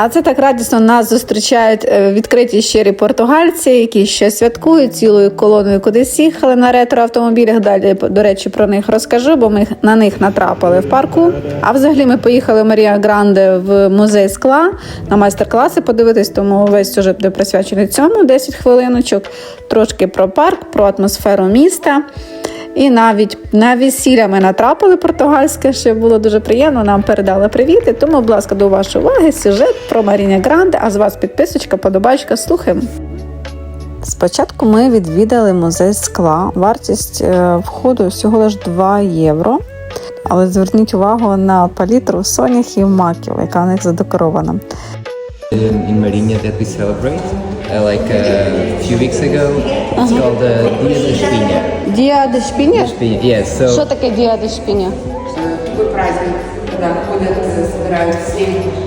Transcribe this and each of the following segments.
А це так радісно нас зустрічають е, відкриті щирі португальці, які ще святкують цілою колоною кудись їхали на ретро-автомобілях. Далі, до речі, про них розкажу, бо ми на них натрапили в парку. А взагалі ми поїхали Марія Гранде в музей скла на майстер-класи подивитись, тому весь сюжет буде присвячений цьому 10 хвилиночок. Трошки про парк, про атмосферу міста. І навіть на весілля ми натрапили португальське, що було дуже приємно. Нам передали привіти. Тому, будь ласка, до вашої уваги сюжет про Маріня Гранде. А з вас підписочка, подобачка, слухаємо. Спочатку ми відвідали музей скла. Вартість е, входу всього лише 2 євро. Але зверніть увагу на палітру соняхів маків, яка у них задекорована. in, in Marinha that we celebrate, uh, like uh, a few weeks ago. It's called the Dia de Espinha. Дія де шпіня? Espinha, Yes, so таке дія де шпіня? Такой праздник, когда ходят, э, собирают все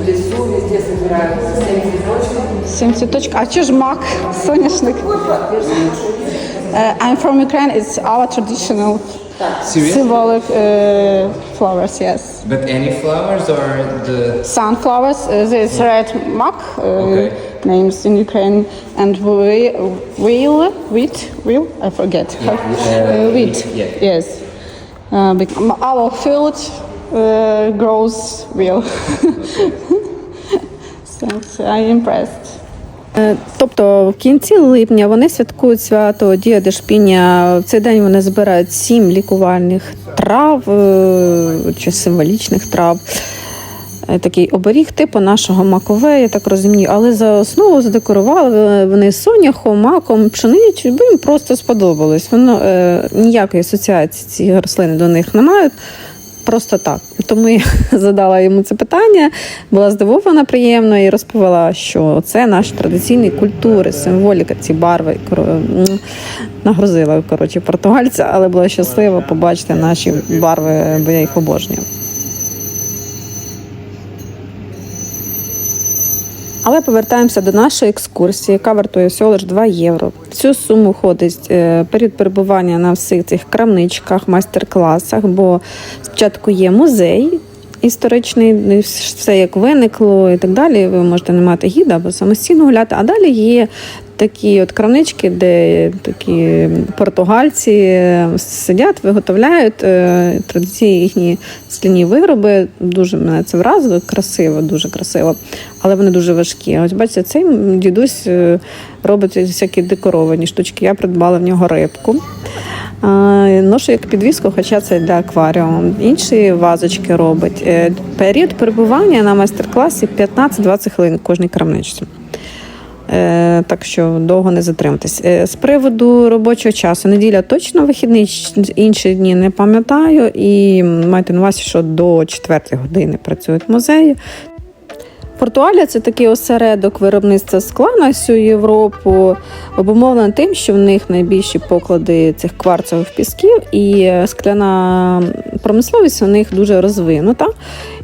в лесу, везде собираются, всеми цветочками. Сім цвіточок. А чи ж мак? Соняшник? Uh, I'm from Ukraine. It's our traditional serious. symbolic uh, flowers. Yes. But any flowers or the Sunflowers. Uh, this red mak uh, Okay. names in Ukraine and we- wheel wheat wheel I forget. Yeah, uh, wheat. yeah. Yes. Uh, bec- our field uh, grows wheel. Thanks. I'm impressed. Е, Тобто в кінці липня вони святкують свято Дія де Шпіня. В цей день вони збирають сім лікувальних трав е, чи символічних трав. Е, Такий оберіг типу нашого макове, я так розумію, але за основу задекорували вони соняхом, маком, пшеницю, бо їм просто сподобалось. Воно е, ніякої асоціації ці рослини до них не мають. Просто так. Тому я задала йому це питання, була здивована приємно і розповіла, що це наш традиційний культури, символіка, ці барви. Нагрузила коротше португальця, але була щаслива побачити наші барви, бо я їх обожнюю. Але повертаємося до нашої екскурсії, яка вартує всього лише 2 євро. Цю суму входить е, період перебування на всіх цих крамничках, майстер-класах, бо спочатку є музей історичний, все як виникло і так далі. Ви можете не мати гіда або самостійно гуляти. А далі є такі от крамнички, де такі португальці е, сидять, виготовляють е, традиційні їхні скляні вироби. Дуже мене це вразило, красиво, дуже красиво, але вони дуже важкі. Ось бачите, цей дідусь е, робить всякі декоровані штучки. Я придбала в нього рибку. Ношу як підвіску, хоча це для акваріуму. Інші вазочки робить. Період перебування на майстер-класі 15-20 хвилин кожній крамничці. Е, Так що довго не затриматись. Е, З приводу робочого часу, неділя точно вихідний, інші дні не пам'ятаю. І майте на увазі, що до 4 години працюють музеї. Португалія це такий осередок виробництва скла на всю Європу, обумовлено тим, що в них найбільші поклади цих кварцевих пісків, і скляна промисловість у них дуже розвинута.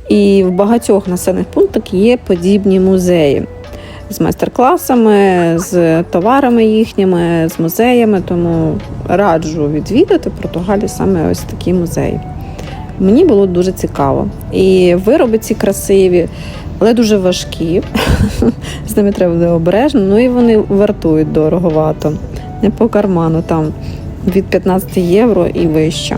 І в багатьох населених пунктах є подібні музеї з майстер-класами, з товарами їхніми, з музеями. Тому раджу відвідати в Португалії саме ось такі музеї. Мені було дуже цікаво. І вироби ці красиві, але дуже важкі. З ними треба буде обережно. Ну і вони вартують дороговато. Не по карману, там від 15 євро і вище.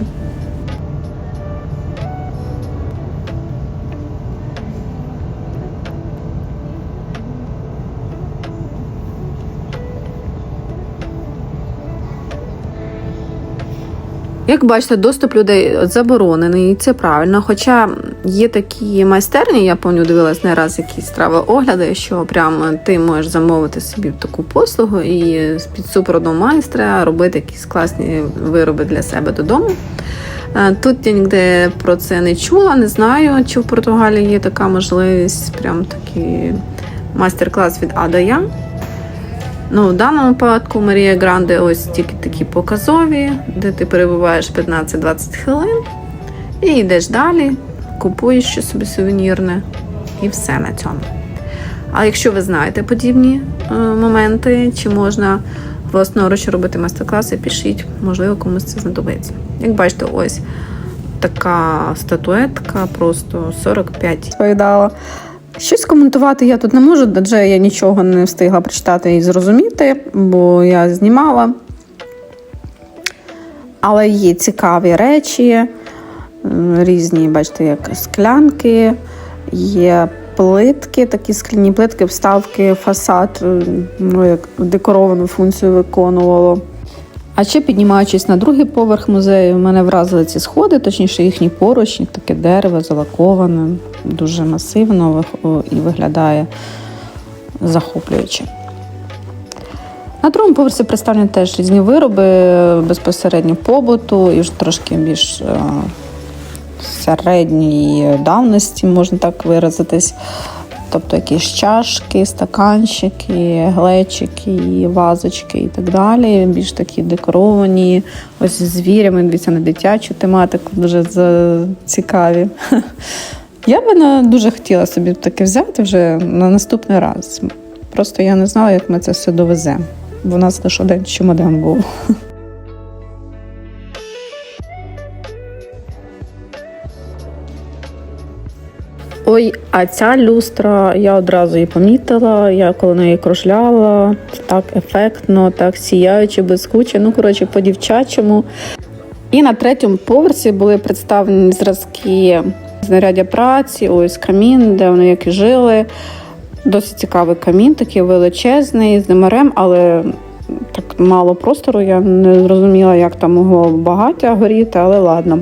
Як бачите, доступ людей заборонений, і це правильно. Хоча є такі майстерні, я пам'ятаю, дивилась не раз якісь трави огляди, що прямо ти можеш замовити собі таку послугу і під супроводом майстра робити якісь класні вироби для себе додому. Е, Тут я ніде про це не чула, не знаю, чи в Португалії є така можливість, прям такий майстер-клас від А до Я. Ну, в даному випадку Марія Гранде ось тільки такі показові, де ти перебуваєш 15-20 хвилин і йдеш далі, купуєш щось собі сувенірне і все на цьому. А якщо ви знаєте подібні е, моменти, чи можна власноруч робити майстер-класи, пишіть, можливо, комусь це знадобиться. Як бачите, ось така статуетка, просто 45 відповідала. Щось коментувати я тут не можу, адже я нічого не встигла прочитати і зрозуміти, бо я знімала. Але є цікаві речі, різні, бачите, як склянки, є плитки, такі скляні плитки, вставки, фасад, ну, як декоровану функцію виконувало. А ще піднімаючись на другий поверх музею, мене вразили ці сходи, точніше їхні поручні, таке дерево залаковане, дуже масивно і виглядає захоплююче. На другому поверсі представлені теж різні вироби безпосередньо побуту і вже трошки більш е, середньої давності, можна так виразитись. Тобто якісь чашки, стаканчики, глечики, вазочки і так далі. Більш такі декоровані, ось звірями, дивіться на дитячу тематику, дуже цікаві. Я би дуже хотіла собі таке взяти вже на наступний раз. Просто я не знала, як ми це все довеземо. Бо у нас лише один чемодан був. Ой, а ця люстра, я одразу її помітила. Я коли неї кружляла, так ефектно, так сіяючи, блискуче. Ну, коротше, по-дівчачому. І на третьому поверсі були представлені зразки знаряддя праці, ось камін, де вони як і жили. Досить цікавий камін, такий величезний, з димарем, але так мало простору. Я не зрозуміла, як там могло багаття горіти, але ладно.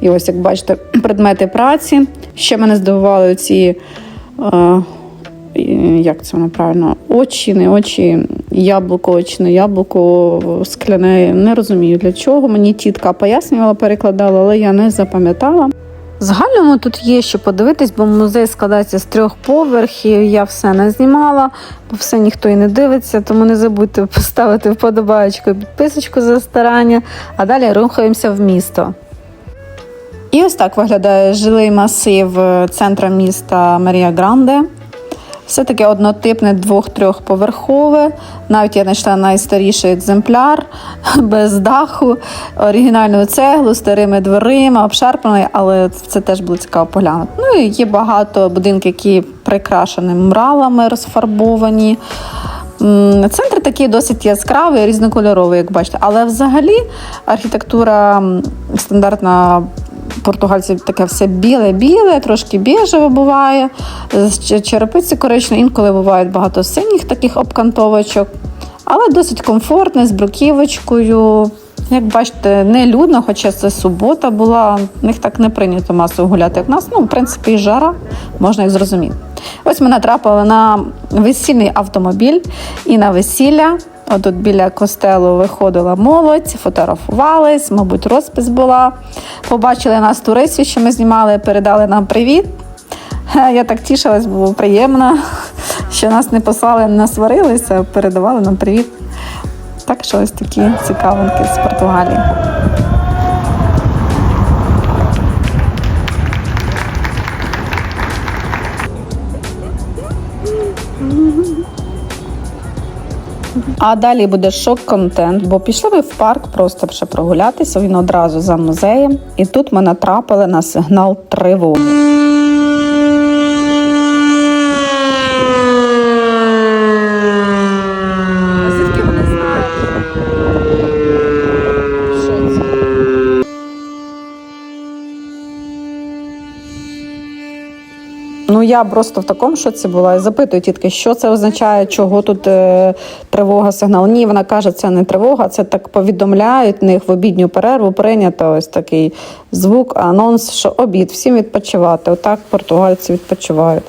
І ось, як бачите, предмети праці. Ще мене здивували ці, е, як це воно правильно, очі, не очі, яблуко, очне яблуко скляне. Не розумію для чого. Мені тітка пояснювала, перекладала, але я не запам'ятала. Загальному тут є що подивитись, бо музей складається з трьох поверхів. Я все не знімала, бо все ніхто і не дивиться, тому не забудьте поставити вподобаєчку і підписочку за старання, а далі рухаємося в місто. І ось так виглядає жилий масив е, центра міста Марія Гранде. Все таке однотипне двох-трьохповерхове. Навіть я знайшла найстаріший екземпляр без даху, оригінальну цеглу, старими дверима, обшарпаний, але це теж було цікаво поглянути. Ну і є багато будинків, які прикрашені муралами, розфарбовані. Центр такий досить яскравий, різнокольоровий, як бачите. Але взагалі архітектура стандартна португальців таке все біле-біле, трошки біжеве буває. Черепиці коричневі, інколи бувають багато синіх таких обкантовочок, але досить комфортне, з бруківочкою. Як бачите, не людно, хоча це субота була. В них так не прийнято масово гуляти, як в нас. Ну, в принципі, і жара, можна їх зрозуміти. Ось ми натрапили на весільний автомобіль і на весілля. Отут біля костелу виходила молодь, фотографувались, мабуть, розпис була. Побачили нас туристів, що ми знімали, передали нам привіт. Я так тішилась, було приємно, що нас не послали, не сварилися, передавали нам привіт. Так що ось такі цікавинки з Португалії. А далі буде шок-контент, бо пішли ми в парк просто ще прогулятися. Він одразу за музеєм. І тут ми натрапили на сигнал тривоги. А звідки вони знають? Що це? Ну я просто в такому шоці була і запитую тітки, що це означає, чого тут е, тривога, сигнал. Ні, вона каже, це не тривога, це так повідомляють них в обідню перерву. Прийнято ось такий звук, анонс, що обід, всім відпочивати. Отак португальці відпочивають.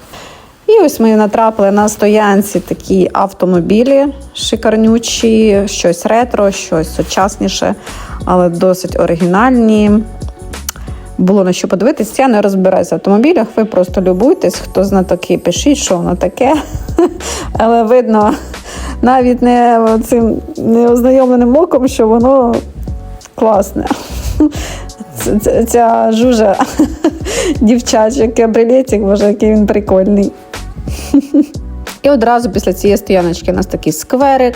І ось ми натрапили на стоянці такі автомобілі шикарнючі, щось ретро, щось сучасніше, але досить оригінальні. Було на що подивитись. Я не розбираюся в автомобілях. Ви просто любуйтесь, хто знатоки, пишіть, що воно таке. Але видно навіть не цим неознайомленим оком, що воно класне. Ця жужа дівчача кабрилетик, боже, який він прикольний. І одразу після цієї стояночки у нас такий скверик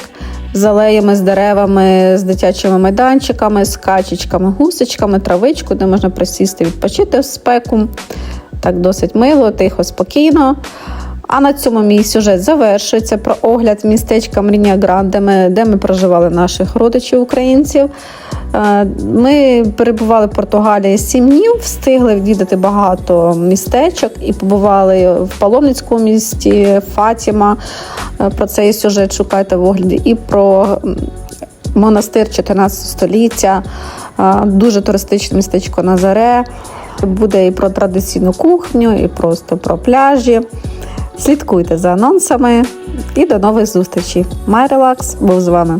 з алеями, з деревами, з дитячими майданчиками, з качечками, гусечками, травичку, де можна присісти, відпочити в спеку. Так досить мило, тихо, спокійно. А на цьому мій сюжет завершується про огляд містечка Мрінія Гранде, де ми проживали наших родичів українців. Е, Ми перебували в Португалії сім днів, встигли відвідати багато містечок і побували в паломницькому місті Фатіма. Е, Про цей сюжет шукайте в огляді. І про монастир 14 століття, е, дуже туристичне містечко Назаре. Буде і про традиційну кухню, і просто про пляжі. Слідкуйте за анонсами і до нових зустрічей. Майрелакс був з вами.